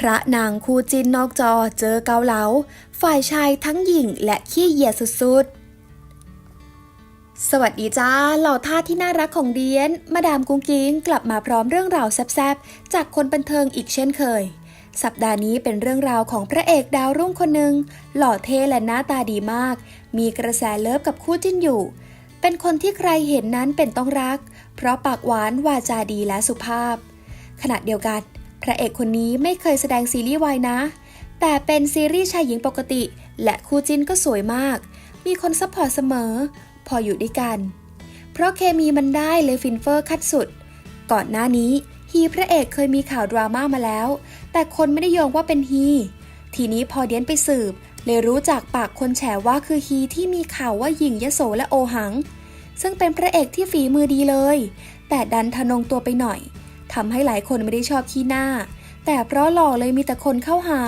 พระนางคู่จินนอกจอเจอเกาเหลา ฝ่ายชายทั้งหญิงและขี้เหยียดสุดๆ สวัสดีจ้า เหล่าท่าที่น่ารักของเดียน มาดามกุ้งกิ้งกลับมาพร้อมเรื่องราวแซ่บๆ จากคนบันเทิงอีกเช่นเคย สัปดาห์นี้เป็นเรื่องราวของพระเอกดาวรุ่งคนหนึ่งหล่อเท่และหน้าตาดีมาก มีกระแสเลิฟกับคู่จิ้นอยู่ เป็นคนที่ใครเห็นนั้นเป็นต้องรัก เพราะปากหวานวาจาดีและสุภาพ ขณะเดียวกัน พระเอกคนนี้ไม่เคยแสดงซีรีส์วายนะ แต่เป็นซีรีส์ชายหญิงปกติ และคู่จิ้นก็สวยมาก มีคนซัพพอร์ตเสมอ พออยู่ด้วยกัน เพราะเคมีมันได้เลยฟินเฟอร์คัดสุด ก่อนหน้านี้ฮีพระเอกเคยมีข่าวดราม่ามาแล้ว แต่คนไม่ได้โยงว่าเป็นฮีทีนี้พอเดียนไปสืบ เลยรู้จากปากคนแฉว่าคือฮีที่มีข่าวว่าหญิงยโสและโอหัง ซึ่งเป็นพระเอกที่ฝีมือดีเลย แต่ดันทะนงตัวไปหน่อย ทำให้หลายคนไม่ได้ชอบขี้หน้า แต่เพราะหล่อเลยมีแต่คนเข้าหา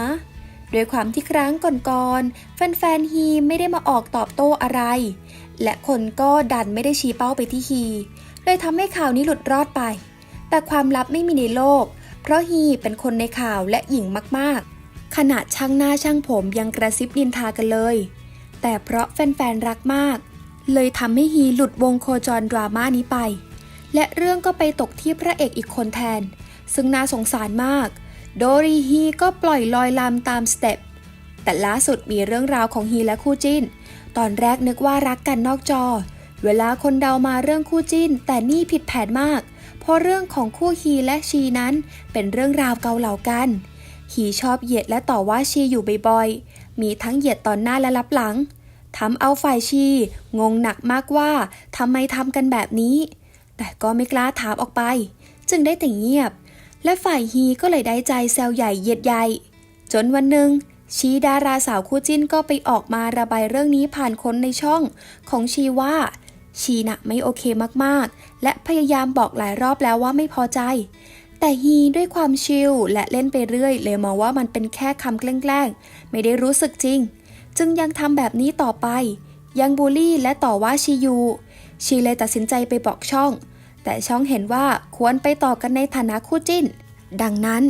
ด้วยความที่ครั้งก่อนๆ แฟนๆ ฮีไม่ได้มาออกตอบโต้อะไร และคนก็ดันไม่ได้ชี้เป้าไปที่ฮี เลยทำให้ข่าวนี้หลุดรอดไป แต่ความลับไม่มีในโลก เพราะฮีเป็นคนในข่าวและหญิงมากๆ ขนาดช่างหน้าช่างผมยังกระซิบนินทากันเลย แต่เพราะแฟนๆ รักมาก เลยทำให้ฮีหลุดวงโคจรดราม่านี้ไป และเรื่องก็ไปตกที่พระเอกอีกคนแทน ซึ่งน่าสงสารมาก โดรีฮีก็ปล่อยลอยลำตามสเต็ป แต่ล่าสุดมีเรื่องราวของฮีและคู่จิ้น ตอนแรกนึกว่ารักกันนอกจอ เวลาคนเดามาเรื่องคู่จิ้น แต่นี่ผิดแผนมาก เพราะเรื่องของคู่ฮีและชีนั้นเป็นเรื่องราวเกาเหลากัน ฮีชอบเหยียดและต่อว่าชีอยู่บ่อยๆ มีทั้งเหยียดตอนหน้าและรับหลังทำเอาฝ่ายชี งงหนักมากว่าทำไมทำกันแบบนี้ แต่ก็ไม่กล้าถามออกไป จึงได้แต่เงียบ และฝ่ายฮีก็เลยได้ใจแซวใหญ่เยียดใหญ่ จนวันหนึ่งชีดาราสาวคู่จิ้นก็ไปออกมาระบายเรื่องนี้ผ่านคนในช่องของชีว่า ชีน่ะไม่โอเคมากๆ และพยายามบอกหลายรอบแล้วว่าไม่พอใจ แต่ฮีด้วยความชิลและเล่นไปเรื่อย เลยมองว่ามันเป็นแค่คำแกล้งๆ ไม่ได้รู้สึกจริง จึงยังทำแบบนี้ต่อไป ยังบูลลี่และต่อว่าชีอยู่ชีเลยตัดสินใจไปบอกช่อง แต่ช่องเห็นว่าควรไปต่อกันในฐานะคู่จิ้น ดังนั้น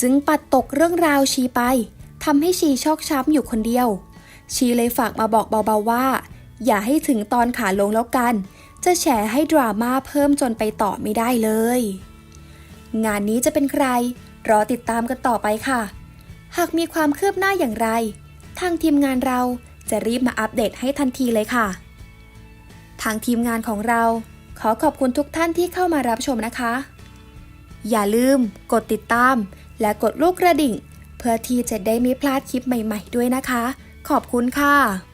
จึงปัดตกเรื่องราวชีไปทำให้ชีชอกช้ำอยู่คนเดียว ชีเลยฝากมาบอกเบาๆว่า อย่าให้ถึงตอนขาลงแล้วกัน จะแฉให้ดราม่าเพิ่มจนไปต่อไม่ได้เลย งานนี้จะเป็นใคร รอติดตามกันต่อไปค่ะ หากมีความคืบหน้าอย่างไร ทางทีมงานเราจะรีบมาอัปเดตให้ทันทีเลยค่ะ ทางทีมงานของเรา ขอขอบคุณทุกท่านที่เข้ามารับชมนะคะ อย่าลืมกดติดตาม และกดลูกกระดิ่ง เพื่อที่จะได้ไม่พลาดคลิปใหม่ ๆ ด้วยนะคะ ขอบคุณค่ะ